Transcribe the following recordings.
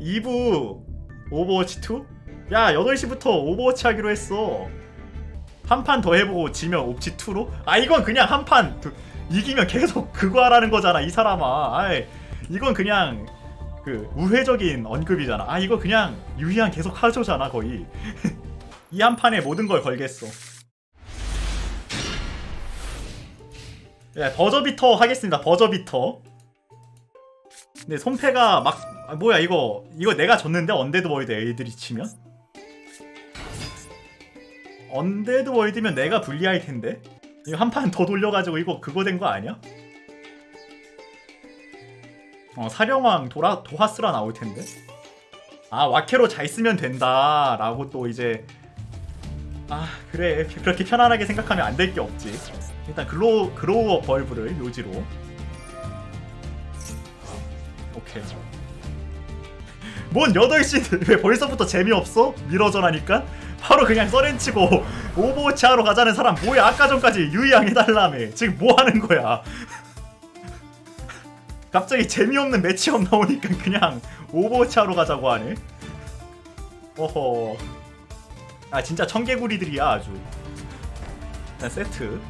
2부 오버워치 2? 야 8시부터 오버워치 하기로 했어. 한 판 더 해보고 지면 옵치 2로? 아 이건 그냥 한 판 이기면 계속 그거 하라는 거잖아 이 사람아. 아이, 이건 그냥 그 우회적인 언급이잖아. 아 이거 그냥 유희한 계속 하죠잖아 거의. 이 한 판에 모든 걸 걸겠어. 예, 버저비터 하겠습니다 버저비터. 근데 손패가 막 아, 뭐야 이거 이거 내가 졌는데 언데드 월드 애들이 치면? 언데드 월드면 내가 불리할 텐데? 이거 한 판 더 돌려가지고 이거 그거 된 거 아니야? 어 사령왕 도라 도하스라 나올 텐데? 아 와케로 잘 쓰면 된다 라고 또 이제 아 그래 그렇게 편안하게 생각하면 안 될 게 없지. 일단 글로 글로우 벌브를 묘지로. 오케이 뭔 8시 왜 벌써부터 재미없어? 하니까? 바로 그냥 써렌치고 오버워치 하러 가자는 사람 뭐야? 아까 전까지 유의양 해달라며. 지금 뭐 하는 거야? 갑자기 재미없는 매치업 나오니까 그냥 오버워치 하러 가자고 하네. 어허. 아 진짜 청개구리들이야 아주. 일단 세트.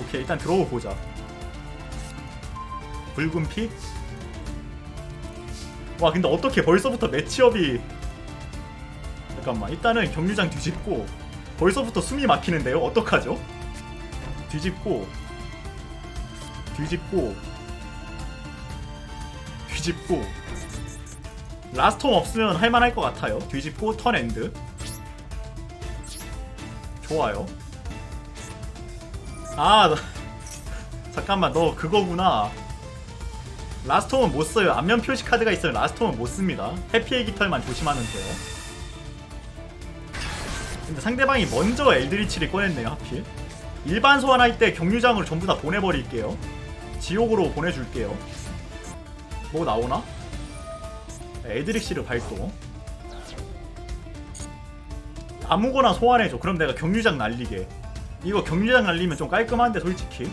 오케이 일단 들어오 보자. 붉은 피? 와 근데 어떻게 벌써부터 매치업이 잠깐만 일단은 경유장 뒤집고 벌써부터 숨이 막히는데요? 어떡하죠? 뒤집고 뒤집고 뒤집고. 라스톰 없으면 할만할 것 같아요. 뒤집고 턴엔드. 좋아요. 아 나- 잠깐만 너 그거구나 라스톰은 못 써요. 안면 표시 카드가 있으면 라스톰은 못 씁니다. 해피의 깃털만 조심하면 돼요. 근데 상대방이 먼저 엘드리치를 꺼냈네요, 하필. 일반 소환할 때 경유장으로 전부 다 보내버릴게요. 지옥으로 보내줄게요. 뭐 나오나? 엘드릭시를 발동. 아무거나 소환해줘. 그럼 내가 경유장 날리게. 이거 경유장 날리면 좀 깔끔한데, 솔직히.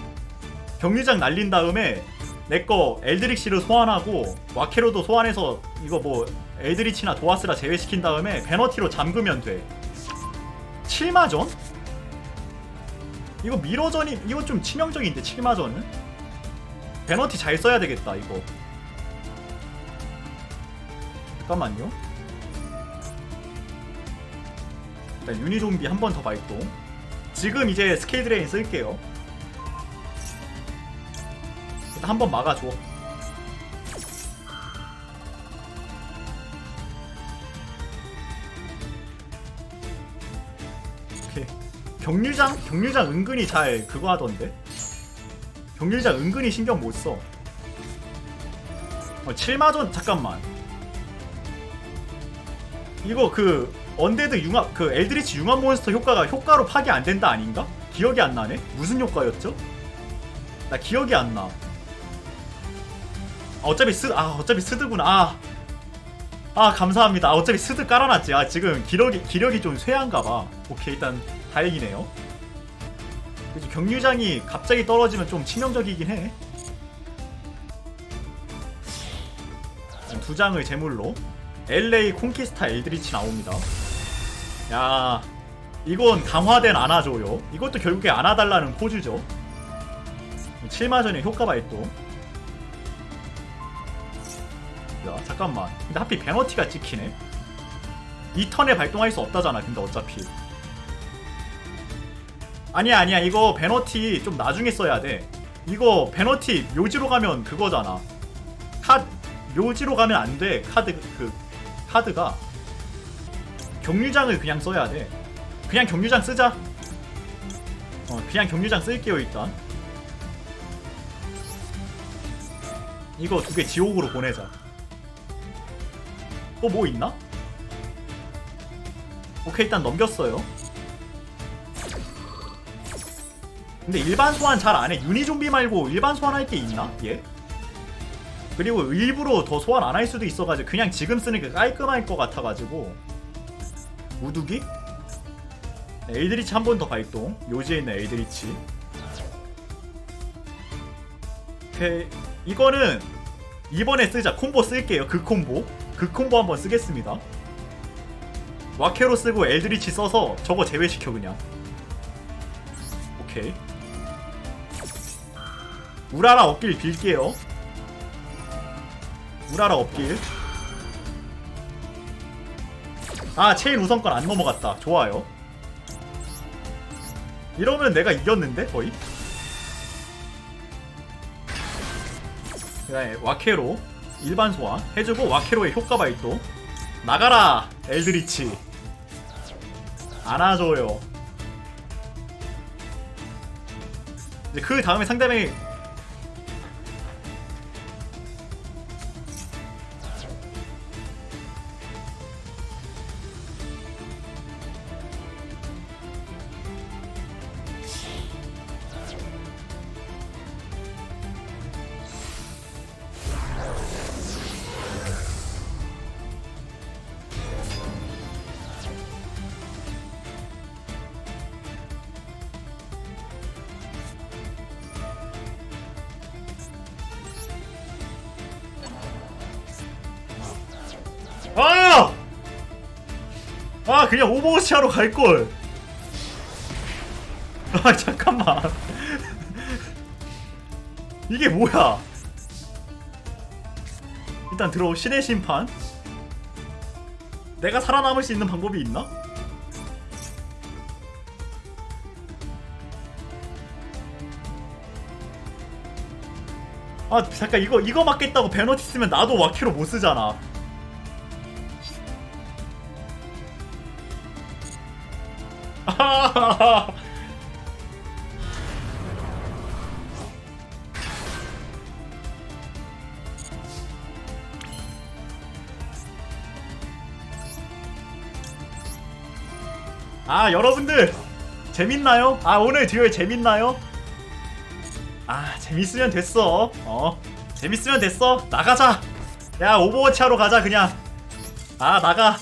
경유장 날린 다음에 내 거 엘드릭시를 소환하고 와케로도 소환해서 이거 뭐 엘드리치나 도아스라 제외시킨 다음에 베너티로 잠그면 돼. 7마전? 이거 미러전이 이거 좀 치명적인데 7마전은? 베너티 잘 써야 되겠다 이거. 잠깐만요. 일단 유니좀비 한 번 더 발동. 지금 이제 스케일 드레인 쓸게요 한 번 막아줘. 오케이. 경률장? 경률장 은근히 잘 그거 하던데? 경률장 은근히 신경 못 써. 어, 7마전 잠깐만. 이거 그 언데드 융합 그 엘드리치 융합 몬스터 효과가 효과로 파괴 안 된다 아닌가? 기억이 안 나네. 무슨 효과였죠? 나 기억이 안 나. 아, 어차피 스, 아, 어차피 스드구나. 아, 아 감사합니다. 아, 어차피 스드 깔아놨지. 아, 지금 기력이, 기력이 좀 쇠한가봐. 오케이, 일단 다행이네요. 그치, 경유장이 갑자기 떨어지면 좀 치명적이긴 해. 두 장을 제물로. LA 콩키스타 엘드리치 나옵니다. 야, 이건 강화된 안아줘요. 이것도 결국에 안아달라는 포즈죠. 7마전의 효과 발동. 야 잠깐만. 근데 하필 베너티가 찍히네. 이 턴에 발동할 수 없다잖아 근데 어차피. 아니야 아니야. 이거 베너티 좀 나중에 써야 돼. 이거 베너티 묘지로 가면 그거잖아. 카 묘지로 가면 안 돼. 카드 그 카드가. 경유장을 그냥 써야 돼. 그냥 경유장 쓰자. 어 그냥 경유장 쓸게요 일단. 이거 두 개 지옥으로 보내자 또 뭐 있나? 오케이 일단 넘겼어요. 근데 일반 소환 잘 안해. 유니 좀비 말고 일반 소환할 게 있나? 얘? 그리고 일부러 더 소환 안 할 수도 있어가지고 그냥 지금 쓰는 게 깔끔할 것 같아가지고. 우두기? 에이드리치 한 번 더 발동. 요지에 있는 에이드리치. 오케이. 이거는 이번에 쓰자. 콤보 쓸게요. 그 콤보 그 콤보 한번 쓰겠습니다. 와케로 쓰고 엘드리치 써서 저거 제외시켜 그냥. 오케이. 우라라 없길 빌게요. 우라라 없길. 아 체인 우선권 안 넘어갔다. 좋아요. 이러면 내가 이겼는데 거의? 그다음에 와케로 일반 소환 해주고 와케로의 효과 발동 나가라 엘드리치. 안아줘요. 그 다음에 상대방이 아 그냥 오버워치 하러 갈걸. 아 잠깐만. 이게 뭐야? 일단 들어 신의 심판. 내가 살아남을 수 있는 방법이 있나? 아 잠깐 이거 이거 맞겠다고 베너티 쓰면 나도 와키로 못 쓰잖아 아 여러분들. 재밌나요? 아 오늘 듀얼 재밌나요? 아 재밌으면 됐어. 어 재밌으면 됐어. 나가자. 야 오버워치 하러 가자 그냥. 아 나가.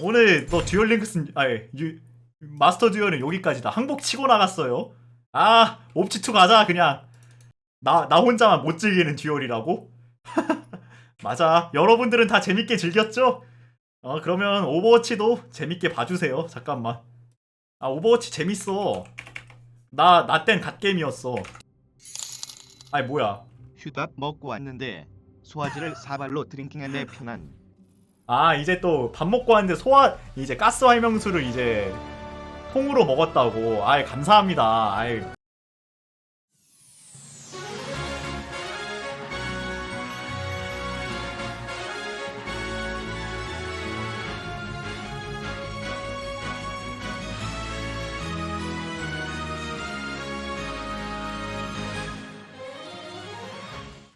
오늘 너 듀얼 링크스 아니 유, 마스터 듀얼은 여기까지다 항복 치고 나갔어요. 아 옵치2 가자 그냥. 나 나 혼자만 못 즐기는 듀얼이라고? 맞아. 여러분들은 다 재밌게 즐겼죠? 어 그러면 오버워치도 재밌게 봐주세요. 잠깐만. 아 오버워치 재밌어. 나 나 땐 갓게임이었어. 아니 뭐야. 휴답 먹고 왔는데 소화제를 사발로 드링킹할래 편한. 아 이제 또 밥 먹고 왔는데 소화 이제 가스 활명수를 이제 통으로 먹었다고. 아이 감사합니다. 아이